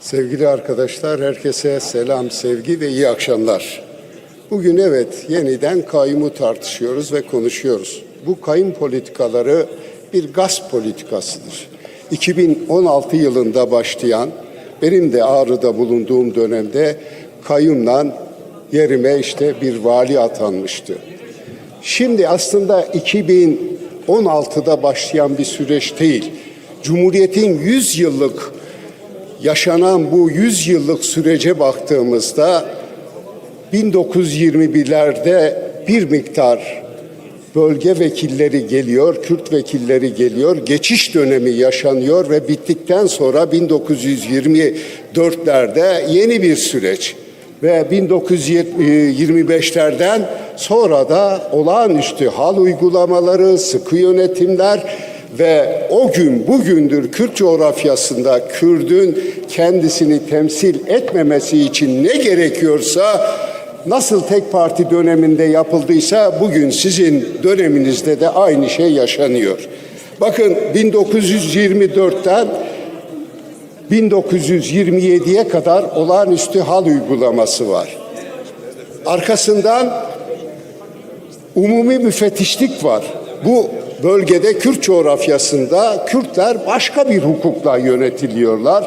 Sevgili arkadaşlar, herkese selam, sevgi ve iyi akşamlar. Bugün evet yeniden kayyumu tartışıyoruz ve konuşuyoruz. Bu kayyum politikaları bir gaz politikasıdır. 2016 yılında başlayan, benim de Ağrı'da bulunduğum dönemde kayyumla yerime işte bir vali atanmıştı. Şimdi aslında 2016'da başlayan bir süreç değil. Cumhuriyetin 100 yıllık yaşanan bu 100 yıllık sürece baktığımızda 1921'lerde bir miktar bölge vekilleri geliyor, Kürt vekilleri geliyor. Geçiş dönemi yaşanıyor ve bittikten sonra 1924'lerde yeni bir süreç ve 1925'lerden sonra da olağanüstü hal uygulamaları, sıkı yönetimler ve o gün bugündür Kürt coğrafyasında Kürdün kendisini temsil etmemesi için ne gerekiyorsa nasıl tek parti döneminde yapıldıysa bugün sizin döneminizde de aynı şey yaşanıyor. Bakın 1924'ten 1927'ye kadar olağanüstü hal uygulaması var. Arkasından umumi müfettişlik var. Bu bölgede Kürt coğrafyasında Kürtler başka bir hukukla yönetiliyorlar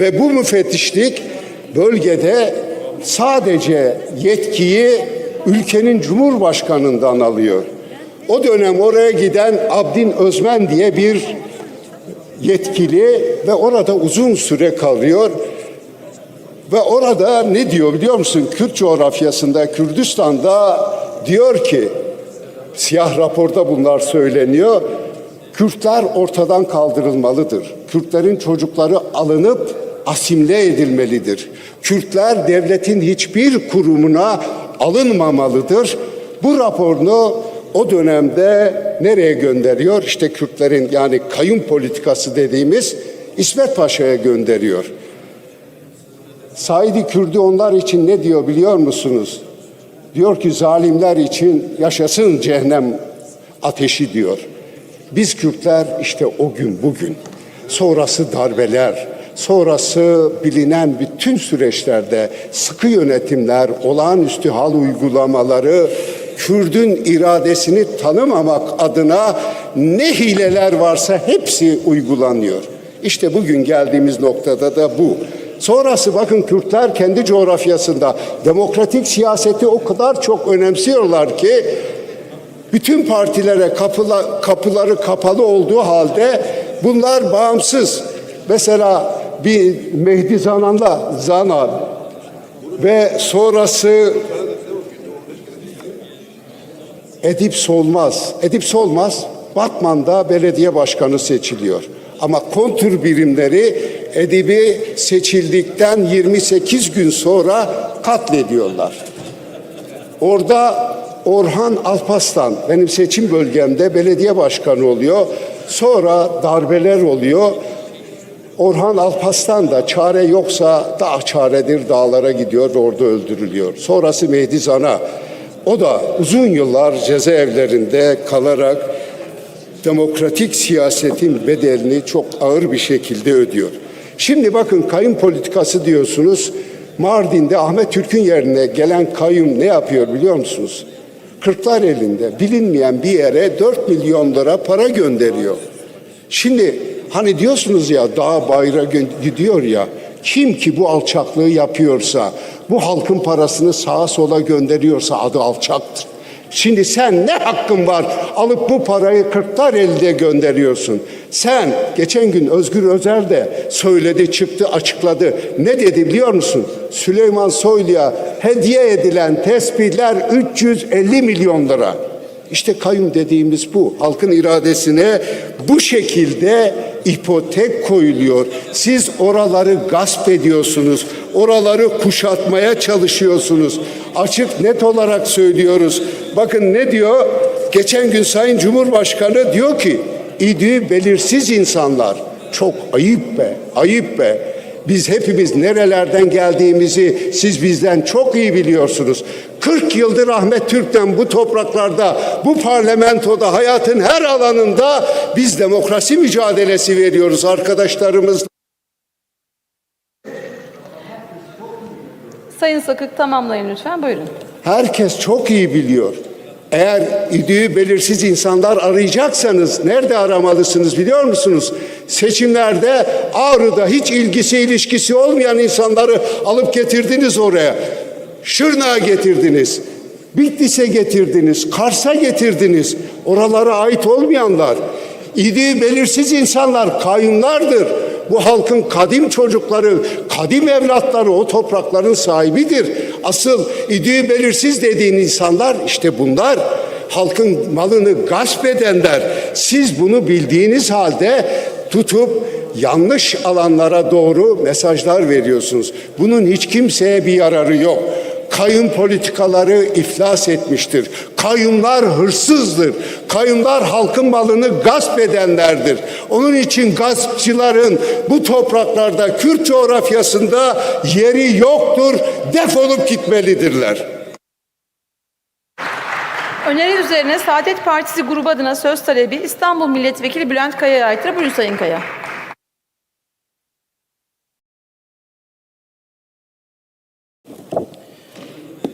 ve bu müfettişlik bölgede sadece yetkiyi ülkenin cumhurbaşkanından alıyor. O dönem oraya giden Abdin Özmen diye bir yetkili ve orada uzun süre kalıyor. Ve orada ne diyor biliyor musun? Kürt coğrafyasında, Kürdistan'da diyor ki, siyah raporda bunlar söyleniyor. Kürtler ortadan kaldırılmalıdır. Kürtlerin çocukları alınıp asimle edilmelidir. Kürtler devletin hiçbir kurumuna alınmamalıdır. Bu raporunu o dönemde nereye gönderiyor? İşte Kürtlerin yani kayyum politikası dediğimiz İsmet Paşa'ya gönderiyor. Saidi Kürdü onlar için ne diyor biliyor musunuz? Diyor ki zalimler için yaşasın cehennem ateşi diyor. Biz Kürtler işte o gün bugün, sonrası darbeler, sonrası bilinen bütün süreçlerde sıkı yönetimler, olağanüstü hal uygulamaları, Kürdün iradesini tanımamak adına ne hileler varsa hepsi uygulanıyor. İşte bugün geldiğimiz noktada da bu. Sonrası bakın Kürtler kendi coğrafyasında demokratik siyaseti o kadar çok önemsiyorlar ki bütün partilere kapıla, kapıları kapalı olduğu halde bunlar bağımsız. Mesela bir Mehdi Zanan'la Zana ve sonrası Edip Solmaz. Edip Solmaz Batman'da belediye başkanı seçiliyor. Ama kontür birimleri Edip'i seçildikten 28 gün sonra katlediyorlar. Orada Orhan Alpaslan benim seçim bölgemde belediye başkanı oluyor. Sonra darbeler oluyor. Orhan Alpaslan da çare yoksa dağ çaredir dağlara gidiyor ve orada öldürülüyor. Sonrası Mehdi Zana. O da uzun yıllar cezaevlerinde kalarak demokratik siyasetin bedelini çok ağır bir şekilde ödüyor. Şimdi bakın kayın politikası diyorsunuz. Mardin'de Ahmet Türk'ün yerine gelen kayyum ne yapıyor biliyor musunuz? Kırklar elinde bilinmeyen bir yere 4 milyon lira para gönderiyor. Şimdi hani diyorsunuz ya dağ bayra gidiyor ya kim ki bu alçaklığı yapıyorsa bu halkın parasını sağa sola gönderiyorsa adı alçaktır. Şimdi sen ne hakkın var alıp bu parayı kırklar elde gönderiyorsun. Sen geçen gün Özgür Özel de söyledi çıktı açıkladı. Ne dedi biliyor musun? Süleyman Soylu'ya hediye edilen tesbihler 350 milyon lira. İşte kayyum dediğimiz bu. Halkın iradesine bu şekilde ipotek koyuluyor. Siz oraları gasp ediyorsunuz. Oraları kuşatmaya çalışıyorsunuz. Açık net olarak söylüyoruz. Bakın ne diyor? Geçen gün Sayın Cumhurbaşkanı diyor ki idi belirsiz insanlar. Çok ayıp be, ayıp be. Biz hepimiz nerelerden geldiğimizi siz bizden çok iyi biliyorsunuz. 40 yıldır Ahmet Türk'ten bu topraklarda, bu parlamentoda, hayatın her alanında biz demokrasi mücadelesi veriyoruz arkadaşlarımız. Sayın Sakık tamamlayın lütfen. Buyurun. Herkes çok iyi biliyor. Eğer idüğü belirsiz insanlar arayacaksanız nerede aramalısınız biliyor musunuz? Seçimlerde Ağrı'da hiç ilgisi ilişkisi olmayan insanları alıp getirdiniz oraya. Şırnağa getirdiniz. Bitlis'e getirdiniz. Kars'a getirdiniz. Oralara ait olmayanlar. İdüğü belirsiz insanlar kayyumlardır. Bu halkın kadim çocukları, kadim evlatları o toprakların sahibidir. Asıl idüğü belirsiz dediğin insanlar işte bunlar. Halkın malını gasp edenler. Siz bunu bildiğiniz halde tutup yanlış alanlara doğru mesajlar veriyorsunuz. Bunun hiç kimseye bir yararı yok. Kayyum politikaları iflas etmiştir. Kayyumlar hırsızdır. Kayyumlar halkın malını gasp edenlerdir. Onun için gaspçıların bu topraklarda Kürt coğrafyasında yeri yoktur. Defolup gitmelidirler. Öneri üzerine Saadet Partisi grubu adına söz talebi İstanbul Milletvekili Bülent Kaya'ya aittir. Buyurun Sayın Kaya.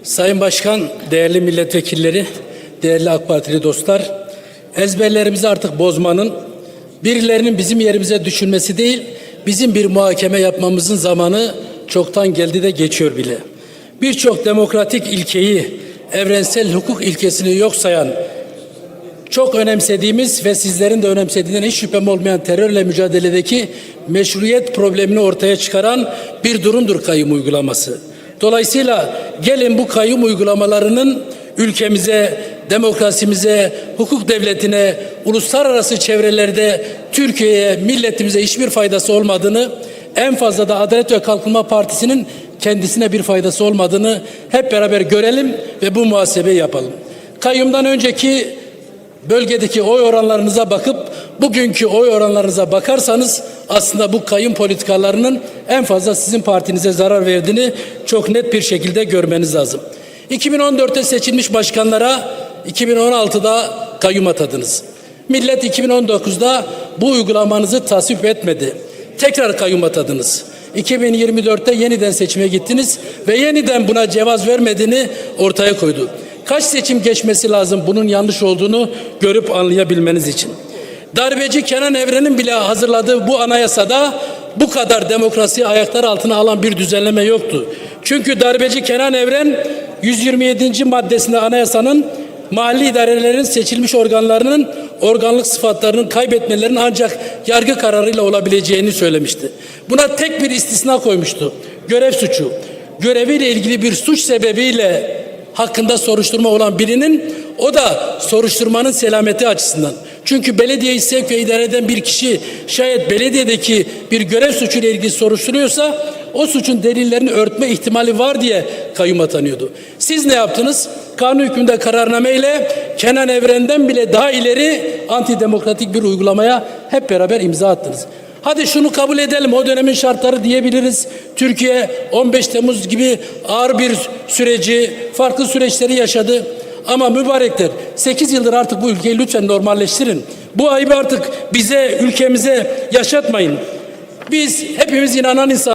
Sayın Başkan, değerli milletvekilleri, değerli AK Partili dostlar, ezberlerimizi artık bozmanın, birilerinin bizim yerimize düşünmesi değil, bizim bir muhakeme yapmamızın zamanı çoktan geldi de geçiyor bile. Birçok demokratik ilkeyi, evrensel hukuk ilkesini yok sayan, çok önemsediğimiz ve sizlerin de önemsediğinden hiç şüphem olmayan terörle mücadeledeki meşruiyet problemini ortaya çıkaran bir durumdur kayyum uygulaması. Dolayısıyla gelin bu kayyum uygulamalarının ülkemize, demokrasimize, hukuk devletine, uluslararası çevrelerde Türkiye'ye, milletimize hiçbir faydası olmadığını, en fazla da Adalet ve Kalkınma Partisi'nin kendisine bir faydası olmadığını hep beraber görelim ve bu muhasebeyi yapalım. Kayyumdan önceki bölgedeki oy oranlarınıza bakıp bugünkü oy oranlarınıza bakarsanız aslında bu kayın politikalarının en fazla sizin partinize zarar verdiğini çok net bir şekilde görmeniz lazım. 2014'te seçilmiş başkanlara 2016'da kayyum atadınız. Millet 2019'da bu uygulamanızı tasvip etmedi. Tekrar kayyum atadınız. 2024'te yeniden seçime gittiniz ve yeniden buna cevaz vermediğini ortaya koydu. Kaç seçim geçmesi lazım bunun yanlış olduğunu görüp anlayabilmeniz için. Darbeci Kenan Evren'in bile hazırladığı bu anayasada bu kadar demokrasiyi ayaklar altına alan bir düzenleme yoktu. Çünkü darbeci Kenan Evren 127. maddesinde anayasanın mahalli idarelerin seçilmiş organlarının organlık sıfatlarının kaybetmelerinin ancak yargı kararıyla olabileceğini söylemişti. Buna tek bir istisna koymuştu. Görev suçu. Göreviyle ilgili bir suç sebebiyle hakkında soruşturma olan birinin o da soruşturmanın selameti açısından. Çünkü belediyeyi sevk ve idare eden bir kişi şayet belediyedeki bir görev suçuyla ilgili soruşturuyorsa o suçun delillerini örtme ihtimali var diye kayyum atanıyordu. Siz ne yaptınız? Kanun hükmünde kararnameyle Kenan Evren'den bile daha ileri antidemokratik bir uygulamaya hep beraber imza attınız. Hadi şunu kabul edelim o dönemin şartları diyebiliriz. Türkiye 15 Temmuz gibi ağır bir süreci, farklı süreçleri yaşadı. Ama mübarekler 8 yıldır artık bu ülkeyi lütfen normalleştirin. Bu ayıbı artık bize, ülkemize yaşatmayın. Biz hepimiz inanan insan